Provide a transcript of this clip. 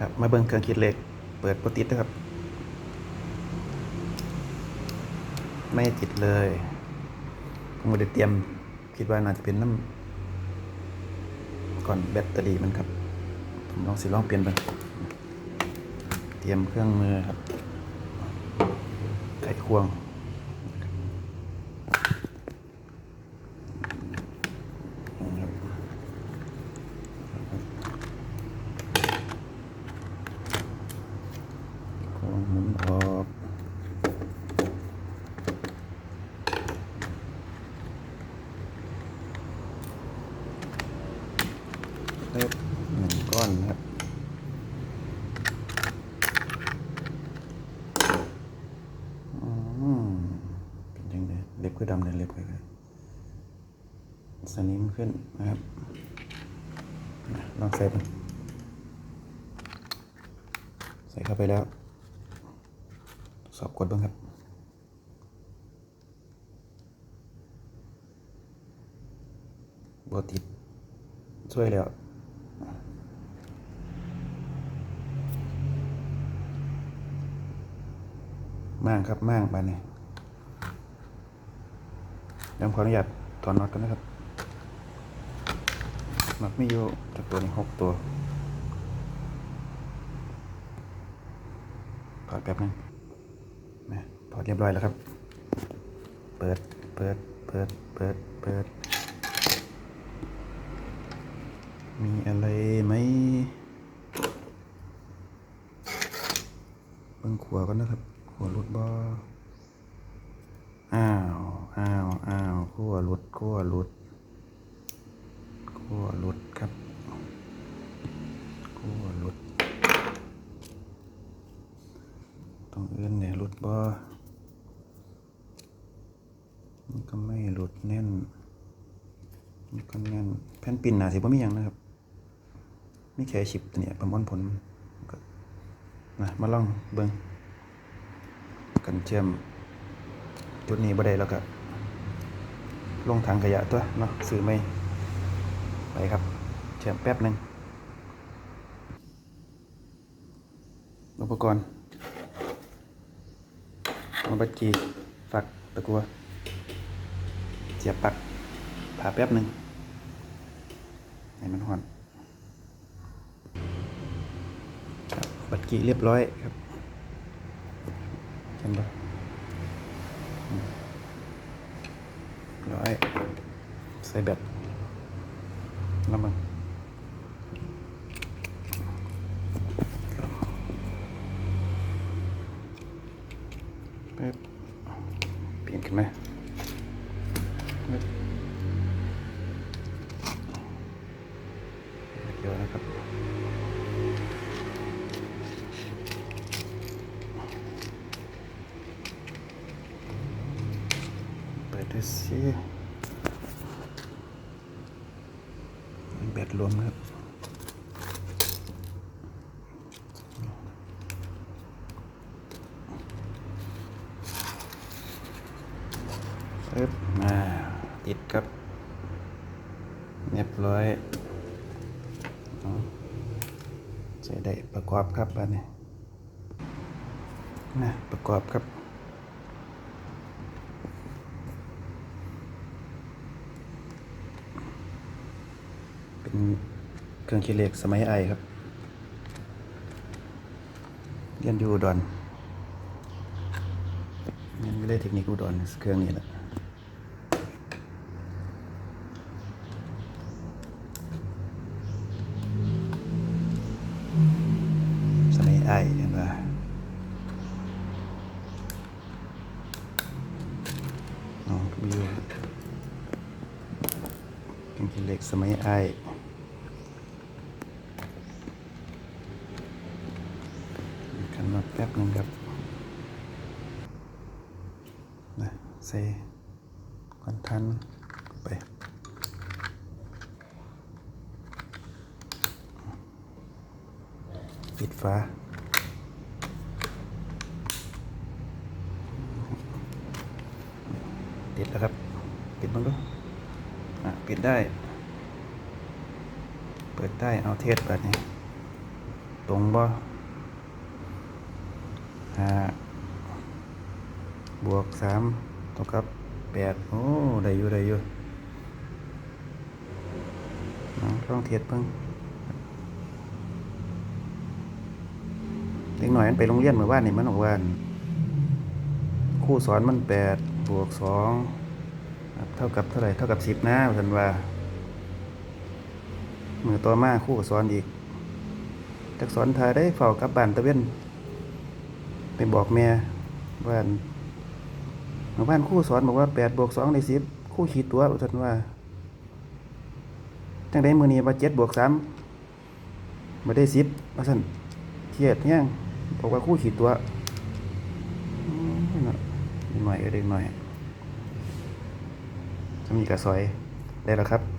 ครับมาเบิ่งเครื่องคิดเลขเปิดปรติดนะครับ ไม่ติดเลยผมไม่ได้เตรียมคิดว่าน่าจะเป็นน้ำก่อนแบตเตอรี่มันครับผมลองสิลองเปลี่ยนไปเตรียมเครื่องมือครับไขควง ควงห มุนออกเล็บหนึ่งก้อนนะครับอืมเป็นยังไงเล็บก็ดำเลยเล็บเลยสนิมขึ้นนะครับลองใส่ไปใส่เข้าไปแล้ว สอบกดบ้างครับบอติดช่วยแล้วม่างครับม่างไปเนี่ยยวผมขออนุญาตถอนน็อตกันนะครับน็อตไม่อยู่จากตัวนี้หกตัวถอดแป๊บนึง อดเรียบร้อยแล้วครับ เปิด เปิด เปิด เปิด เปิด มีอะไรไหมเบิ่งขัวก่อนนะครับ ขัวรุดบ่ อ้าว อ้าว อ้าวขัวรุดขัวรุดขัวรุดครับขัวรุดต้องเอื้อนเนี่ยรุดบ่มันก็ไม่หลุ ดแน่นก็แน่นแผ่นปิ่นหนาสิบ่มียังนะครับไม่แค่ชิปตัวเนี่ยประมวลผลก็นะมาลองเบิ่งกันเชื่อมจุดนี้บ่ได้แล้วก็ลงถังขยะตัวเนาะซื้อไม่ไปครับ เชื่อมแป๊บหนึงอุปกรณ์มาบัดจีฝักตะกัว สียบปลักผ่าแป๊บหนึ่งให้มันหอนครับบัตรกีเรียบร้อยครับเห็นปะร้อยใส่แบตแล้วมันปึ๊บเปลี่ยนกันไหมปึ๊บเดี๋ยวนะครับ เปิดดูสิแบตรวมนะครับปึ๊บมาติดครับ เรียบร้อยเอา ใส่ได้ประกอบครับอันนี้นะประกอบครับเป็นเครื่องคิดเลขสมัยไอครับ เรียนอยู่อุดรเรียนวิเลยเทคนิคอุดรเครื่องนี้แหละสมัยไอเห็นปะ ขอ๋อวิวเครื่องคิดเลขสมัยไอกันมาแป๊บหนึงครับนะใส่ควันทันไปปิดฟ้า ติดแล้วครับ ปิดบ้างดูอะปิดได้ เปิดได้เอาเทสแบบนี้ ตรงบ่ห้าบวกสามเท่ากับแปดโอ้ได้อยู่ได้อยู่เอาลองเทียบเพิ่งเด็กหน่อยมันไปโรงเรียนเมื่อวานนี่มันบอกว่าครูสอนมันแปด บวกสองเท่ากับเท่าไหร่เท่ากับสิบนะท่านว่ามือต่อมาคู่ก็สอนอีกจักสอนทายได้เฝ้ากับบ้านตะเวนไปบอกแม่ว่าหมู่บ้านคู่สอนบอกว่าแปดบวกสองได้สิบคู่ขีดตัวท่านว่าจังได้มือนี้ว่าเจ็ดบวกสามมาได้สิบว่าท่านเครียดเนี่ยบอกว่าคู่ขีดตัวอืมเนาะเด็ก หน่อยเออเด็กหน่อยจะมีกระสอยได้แล้วครับ